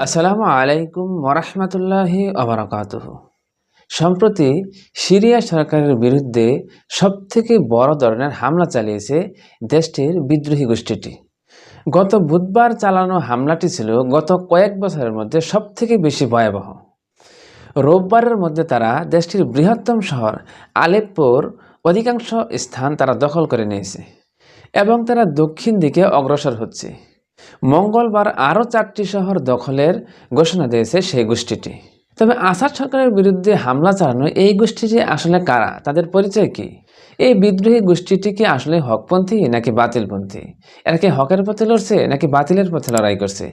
আসসালামু আলাইকুম ওরহমতুল্লাহি আবরাকাতুহ সম্প্রতি সিরিয়া সরকারের বিরুদ্ধে সবথেকে বড় ধরনের হামলা চালিয়েছে দেশটির বিদ্রোহী গোষ্ঠীটি। গত বুধবার চালানো হামলাটি ছিল গত কয়েক বছরের মধ্যে সবথেকে বেশি ভয়াবহ। রোববারের মধ্যে তারা দেশটির বৃহত্তম শহর আলেপ্পোর অধিকাংশ স্থান তারা দখল করে নিয়েছে। এবং তারা দক্ষিণ দিকে অগ্রসর হচ্ছে। মঙ্গলবার আরও চারটি শহর দখলের ঘোষণা দিয়েছে সেই গোষ্ঠীটি। তবে আসাদ সরকারের বিরুদ্ধে হামলা চালানো এই গোষ্ঠীটি আসলে কারা, তাদের পরিচয় কি? এই বিদ্রোহী গোষ্ঠীটি কি আসলে হকপন্থী নাকি বাতিলপন্থী? এরা কি হকের পথে লড়ছে নাকি বাতিলের পথে লড়াই করছে?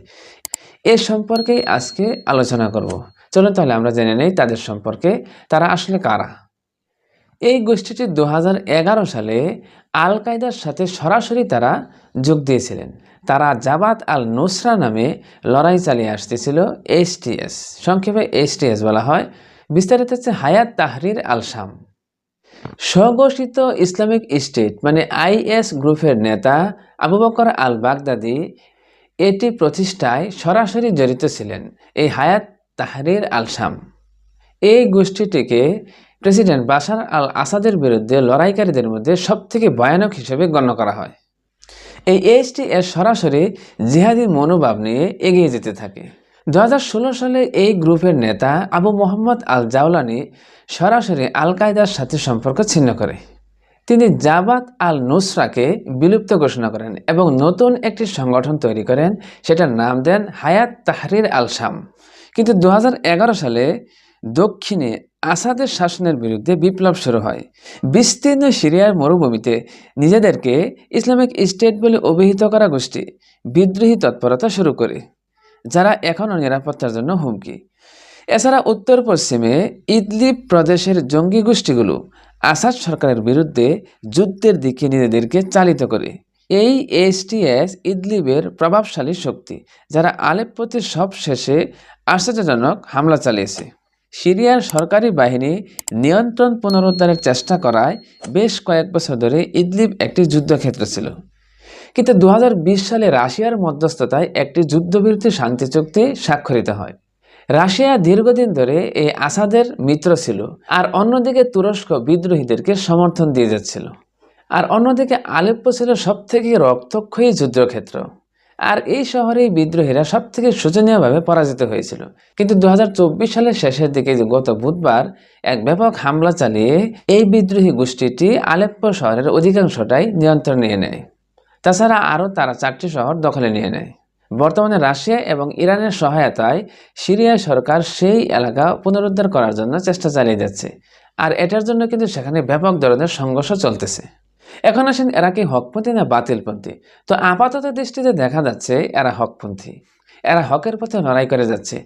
এ সম্পর্কেই আজকে আলোচনা করব। চলুন তাহলে আমরা জেনে নেই তাদের সম্পর্কে, তারা আসলে কারা। এই গোষ্ঠীটি দু হাজার এগারো সালে আল কায়দার সাথে সরাসরি তারা যোগ দিয়েছিলেন। তারা জাবাত আল নুসরা নামে লড়াই চালিয়ে আসতেছিল এইচটিএস সংক্ষেপে এইচটিএস বলা হয়। বিস্তারিত হচ্ছে হায়াত তাহরির আল শাম স্বঘোষিত ইসলামিক স্টেট মানে আইএস গ্রুপের নেতা আবু বকর আল বাগদাদি এটি প্রতিষ্ঠায় সরাসরি জড়িত ছিলেন, এই হায়াত তাহরির আল শাম এই গোষ্ঠীটিকে প্রেসিডেন্ট বাশার আল আসাদের বিরুদ্ধে লড়াইকারীদের মধ্যে সবথেকে ভয়ানক হিসেবে গণ্য করা হয়। এই এইচটি এর সরাসরি জিহাদি মনোভাব নিয়ে এগিয়ে যেতে থাকে। দু হাজার ষোলো সালে এই গ্রুপের নেতা আবু মোহাম্মদ আল জাওলানি সরাসরি আল কায়দার সাথে সম্পর্ক ছিন্ন করে। তিনি জাবাত আল নুসরাকে বিলুপ্ত ঘোষণা করেন এবং নতুন একটি সংগঠন তৈরি করেন, সেটার নাম দেন হায়াত তাহরির আল শাম কিন্তু দু হাজার এগারো সালে দক্ষিণে আসাদের শাসনের বিরুদ্ধে বিপ্লব শুরু হয়। বিস্তীর্ণ সিরিয়ার মরুভূমিতে নিজেদেরকে ইসলামিক স্টেট বলে অভিহিত করা গোষ্ঠী বিদ্রোহী তৎপরতা শুরু করে, যারা এখনও নিরাপত্তার জন্য হুমকি। এছাড়া উত্তর পশ্চিমে ইদলিব প্রদেশের জঙ্গি গোষ্ঠীগুলো আসাদ সরকারের বিরুদ্ধে যুদ্ধের দিকে নিজেদেরকে চালিত করে। এই এসটিএস ইদলিবের প্রভাবশালী শক্তি, যারা আলেপ্পোতে সব শেষে আশ্চর্যজনক হামলা চালিয়েছে। সিরিয়ার সরকারি বাহিনী নিয়ন্ত্রণ পুনরুদ্ধারের চেষ্টা করায় বেশ কয়েক বছর ধরে ইদলিব একটি যুদ্ধক্ষেত্র ছিল। কিন্তু দু হাজার বিশ সালে রাশিয়ার মধ্যস্থতায় একটি যুদ্ধবিরতি শান্তি চুক্তি স্বাক্ষরিত হয়। রাশিয়া দীর্ঘদিন ধরে এই আসাদের মিত্র ছিল আর অন্যদিকে তুরস্ক বিদ্রোহীদেরকে সমর্থন দিয়ে যাচ্ছিল। আর অন্যদিকে আলেপ্পো ছিল সবথেকে রক্তক্ষয়ী যুদ্ধক্ষেত্র। আর এই শহরেই বিদ্রোহীরা সব থেকে শোচনীয়ভাবে পরাজিত হয়েছিল। কিন্তু দু হাজার চব্বিশ সালের শেষের দিকে গত বুধবার এক ব্যাপক হামলা চালিয়ে এই বিদ্রোহী গোষ্ঠীটি আলেপ্পো শহরের অধিকাংশটাই নিয়ন্ত্রণ নিয়ে নেয়। তাছাড়া আরও তারা চারটি শহর দখলে নিয়ে নেয়। বর্তমানে রাশিয়া এবং ইরানের সহায়তায় সিরিয়া সরকার সেই এলাকা পুনরুদ্ধার করার জন্য চেষ্টা চালিয়ে যাচ্ছে। আর এটার জন্য কিন্তু সেখানে ব্যাপক ধরনের সংঘর্ষ চলতেছে। এখন আসেন এরা কি হকপন্থী না বাতিলপন্থী? তো আপাতত দৃষ্টিতে দেখা যাচ্ছে এরা হকপন্থী। এরা হকের পথে লড়াই করে যাচ্ছে।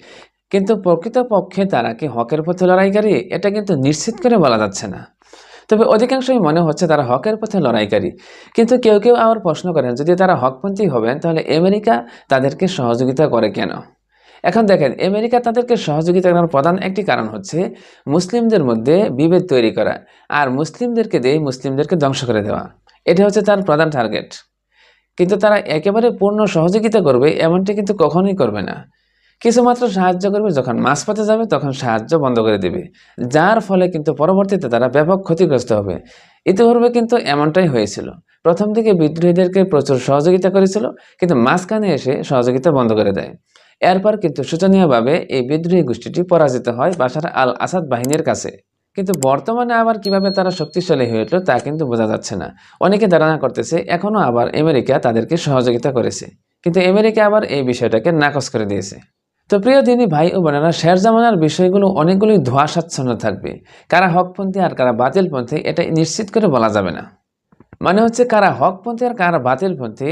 কিন্তু প্রকৃতপক্ষে তারা কি হকের পথে লড়াইকারী? এটা কিন্তু নিশ্চিত করে বলা যাচ্ছে না। তবে অধিকাংশই মনে হচ্ছে তারা হকের পথে লড়াইকারী। কিন্তু কেউ কেউ আবার প্রশ্ন করেন, যদি তারা হকপন্থী হবেন, তাহলে আমেরিকা তাদেরকে সহযোগিতা করে কেন? এখন দেখেন, আমেরিকা তাদেরকে সহযোগিতা করার প্রধান একটি কারণ হচ্ছে মুসলিমদের মধ্যে বিভেদ তৈরি করা আর মুসলিমদেরকে দিয়ে মুসলিমদেরকে ধ্বংস করে দেওয়া। এটা হচ্ছে তার প্রধান টার্গেট কিন্তু তারা একেবারে পূর্ণ সহযোগিতা করবে এমনটি কিন্তু কখনোই করবে না। কিছুমাত্র সাহায্য করবে যখন মাঝপথে যাবে তখন সাহায্য বন্ধ করে দেবে, যার ফলে কিন্তু পরবর্তীতে তারা ব্যাপক ক্ষতিগ্রস্ত হবে। ইতিপূর্বে কিন্তু এমনটাই হয়েছিল। প্রথম দিকে বিদ্রোহীদেরকে প্রচুর সহযোগিতা করেছিল, কিন্তু মাঝখানে এসে সহযোগিতা বন্ধ করে দেয়। এরপর কিন্তু শোচনীয়ভাবে এই বিদ্রোহী গোষ্ঠীটি পরাজিত হয় বাশার আল আসাদ বাহিনীর কাছে। কিন্তু বর্তমানে আবার কীভাবে তারা শক্তিশালী হয়ে উঠল তা কিন্তু বোঝা যাচ্ছে না। অনেকে ধারণা করতেছে এখনও আবার আমেরিকা তাদেরকে সহযোগিতা করেছে। কিন্তু আমেরিকা আবার এই বিষয়টাকে নাকচ করে দিয়েছে। তো প্রিয় দিনী ভাই ও বোনেরা, শের জামানার বিষয়গুলো অনেকগুলোই ধোয়াশাচ্ছন্ন থাকবে। কারা হকপন্থী আর কারা বাতিলপন্থী এটা নিশ্চিত করে বলা যাবে না। মানে হচ্ছে কারা হকপন্থী আর কারা বাতিলপন্থী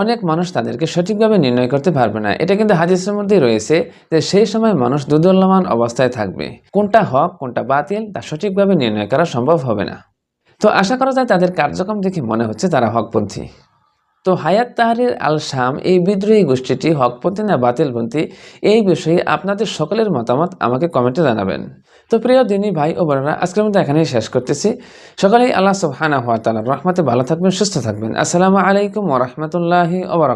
অনেক মানুষ তাদেরকে সঠিকভাবে নির্ণয় করতে পারবে না। এটা কিন্তু হাদিসের মধ্যেই রয়েছে যে সেই সময় মানুষ দুদুল্যমান অবস্থায় থাকবে। কোনটা হক, কোনটা বাতিল, তা সঠিকভাবে নির্ণয় করা সম্ভব হবে না। তো আশা করা যায় তাদের কার্যক্রম দেখে মনে হচ্ছে তারা হকপন্থী। তো হায়াত তাহারের আল শাম এই বিদ্রোহী গোষ্ঠীটি হকপন্থী না বাতিলপন্থী এই বিষয়ে আপনাদের সকলের মতামত আমাকে কমেন্টে জানাবেন। তো প্রিয় দিনী ভাই ও বোনেরা, আজকের মধ্যে এখানেই শেষ করতেছি। সকলেই আল্লাহ হানা হওয়া তাআলার রহমতে ভালো থাকবেন, সুস্থ থাকবেন। আসসালামু আলাইকুম ওয়া রাহমাতুল্লাহি ওয়া